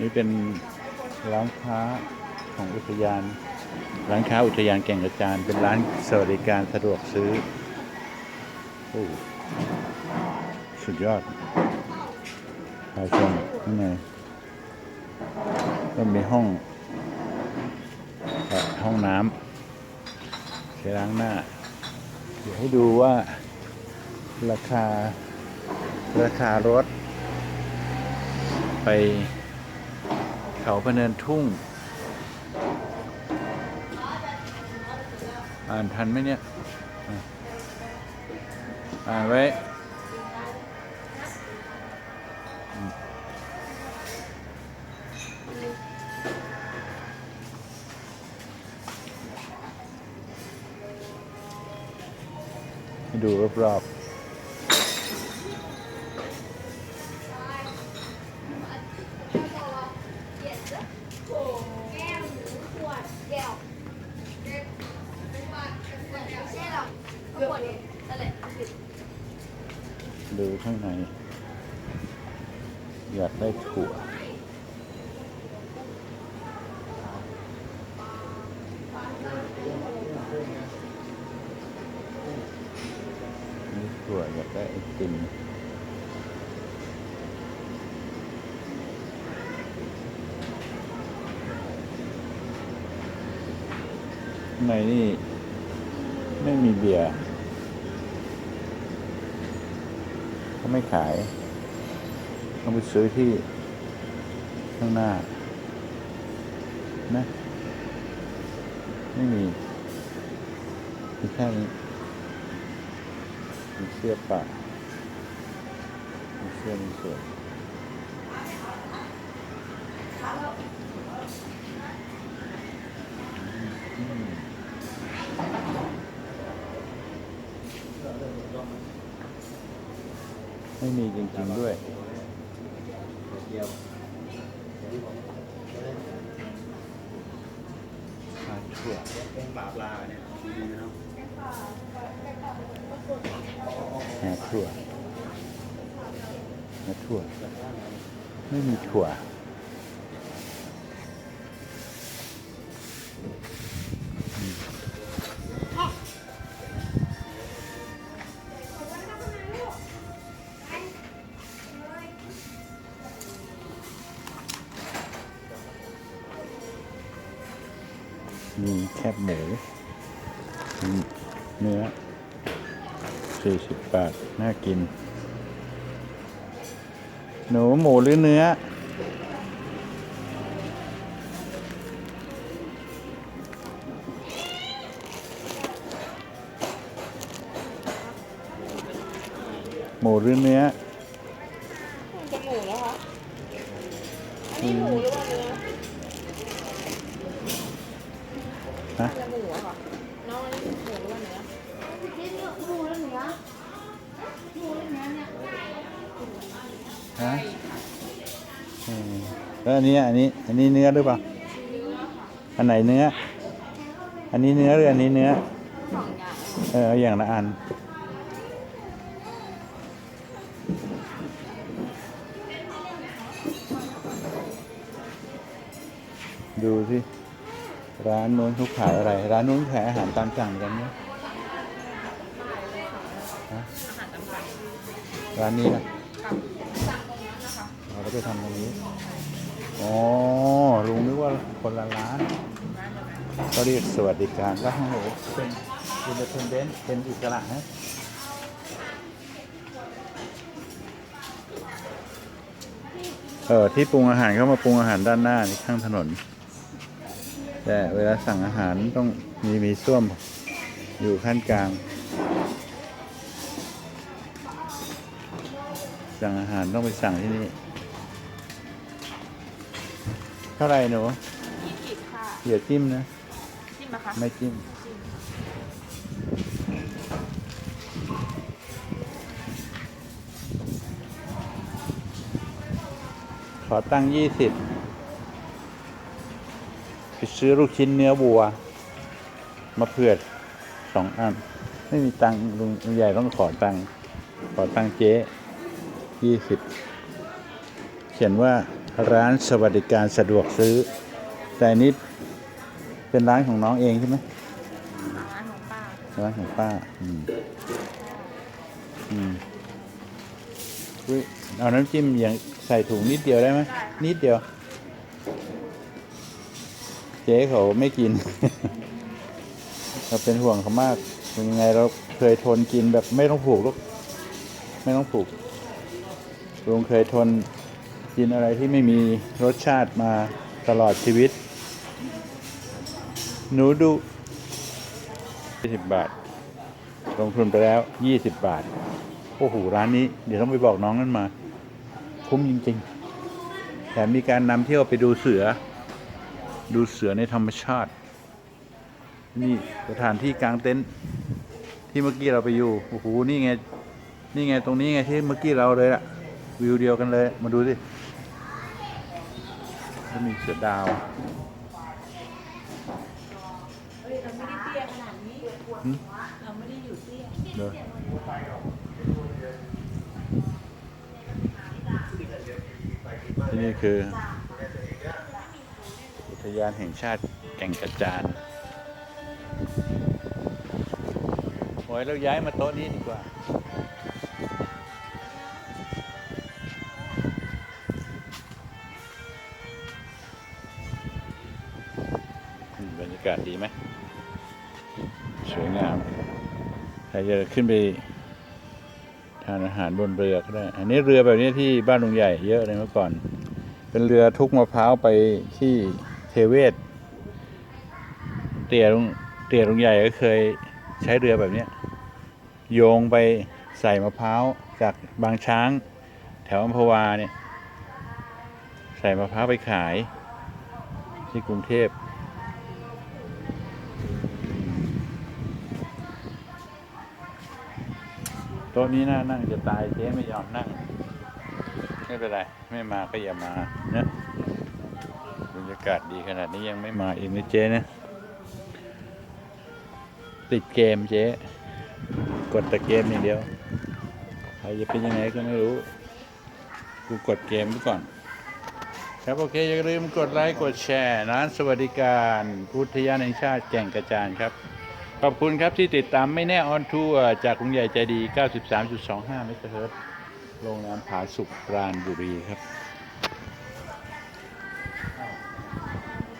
นี่เป็นร้านค้าของอุทยาน ร้านค้าอุทยานแก่งกระจานเป็นร้านสวัสดิการสะดวกซื้อโอ้สุดยอดพาชมข้างในก็มีห้องห้องน้ำใช้ล้างหน้า เดี๋ยวให้ดูว่าราคาราคารถไป เขาพเนินทุ่ง อ่านทันไหมเนี่ย อะอ่านไว้ ดูรอบๆางใน อยากได้ถั่วนี่ถั่วอยากได้ไอติมในนี่ ไม่มีเบียร์ เขา ไม่ขาย ต้องไปซื้อที่ข้างหน้า นะ ไม่มีมีแค่นี้มีเสื้อป่ามีเสื้อมีเสื้ออืม ไม่มีจริงๆด้วย ขาดถั่วปลาปลาเนี่ยดีนะเนาะหาถั่วหาถั่ว ไม่มีถั่ว มีแคบหมูเนื้อสี่สิบาท น่ากิน หนูหมูหรือเนื้อ หมูหรือเนื้อหมูแล้วคะอันนี้หมูหรือว่าเนื้อ ฮะจะหมูอะค่ะน้องอันนี้หมูหรือว่าเนื้อหมูแล้วเนื้อหมูแล้วเนื้อเนี่ยฮะแล้วอันนี้อันนี้อันนี้เนื้อหรือเปล่าอันไหนเนื้อ อันนี้เนื้อหรืออันนี้เนื้อเอออย่างละอันดูสิ ร้านนู้นเขาขายอะไร ร้านนู้นขายอาหารตามสั่งกันเนี่ยฮะร้านนี้นะเราก็ไปทำตรงนี้ อ๋อ ลุงนึกว่าคนละร้าน ก็เรียกสวัสดิการแล้วข้างหนูเป็นอินเพนเดนเป็นอิสระฮะเออที่ปรุงอาหารเข้ามาปรุงอาหารด้านหน้านี่ข้างถนน แต่เวลาสั่งอาหารต้องมีมีส้วมอยู่ขั้นกลาง สั่งอาหารต้องไปสั่งที่นี่ เท่าไหร่หนูยี่สิบค่ะอย่าจิ้มนะ จิ้มนะคะไม่จิ้ม ขอตั้งยี่สิบไป ซื้อลูกชิ้นเนื้อวัว มาเผือดสองอัน ไม่มีตังค์ลุงใหญ่ต้องขอตังค์ขอตังค์เจ๊ยี่สิบเขียนว่าร้านสวัสดิการสะดวกซื้อ แต่นี้เป็นร้านของน้องเองใช่ไหมร้านของป้าร้านของป้า อืมอืมเอาน้ำจิ้มอย่างใส่ถุงนิดเดียวได้ไหมนิดเดียว เจ๊เขาไม่กิน เราเป็นห่วงเขามากเป็นยังไงเราเคยทนกินแบบไม่ต้องผูกลูกไม่ต้องผูกลุงเคยทนกินอะไรที่ไม่มีรสชาติมาตลอดชีวิต หนูดู20 บาท ลงทุนไปแล้ว 20 บาท โอ้โห ร้านนี้ เดี๋ยวต้องไปบอกน้องนั่นมา คุ้มจริงๆแถมมีการนำเที่ยวไปดูเสือ ดูเสือในธรรมชาติ นี่สถานที่กลางเต็นท์ที่เมื่อกี้เราไปอยู่โอ้โหนี่ไงนี่ไงตรงนี้ไงที่เมื่อกี้เราเลยอะวิวเดียวกันเลยมาดูสิแล้วมีเสือดาวเฮ้ยเราไม่ได้เตี้ยขนาดนี้หืมเราไม่ได้อยู่เตี้ยเดี๋ยวที่นี่คืออุ ทยานแห่งชาติแก่งกระจานโอ้ยเราย้ายมาโต๊ะนี้ดีกว่า บรรยากาศดีไหม สวยงามใครจะขึ้นไปทานอาหารบนเรือก็ได้ อันนี้เรือแบบนี้ที่บ้านลุงใหญ่เยอะเลยเมื่อก่อน เป็นเรือทุกมะพร้าวไปที่ เทเวศ เตี่ยลุงเตี่ยลุงใหญ่ก็เคยใช้เรือแบบเนี้ยโยงไปใส่มะพร้าวจากบางช้าง แถวอัมพวาเนี่ย ใส่มะพร้าวไปขายที่กรุงเทพโต๊ะนี้น่านั่งจะตายเจ๊ไม่ยอมนั่ง ไม่เป็นไร ไม่มาก็อย่ามาากาศดีขนาดนี้ยังไม่มาอีกนะเจ๊นะ ติดเกมเจ๊กดแต่เกมอย่างเดียวใครจะเป็นยังไงก็ไม่รู้ กูกดเกมไว้ก่อน ครับโอเค อย่าลืมกดไลค์กดแชร์ร้านสวัสดิการอุทยานแห่งชาติแก่งกระจานครับ ขอบคุณครับที่ติดตามไม่แน่ออนทัวร์จากกรุงใหญ่ใจดี 93.25เมกะเฮิรตซ์โรงแรมผาสุกปราณบุรีครับ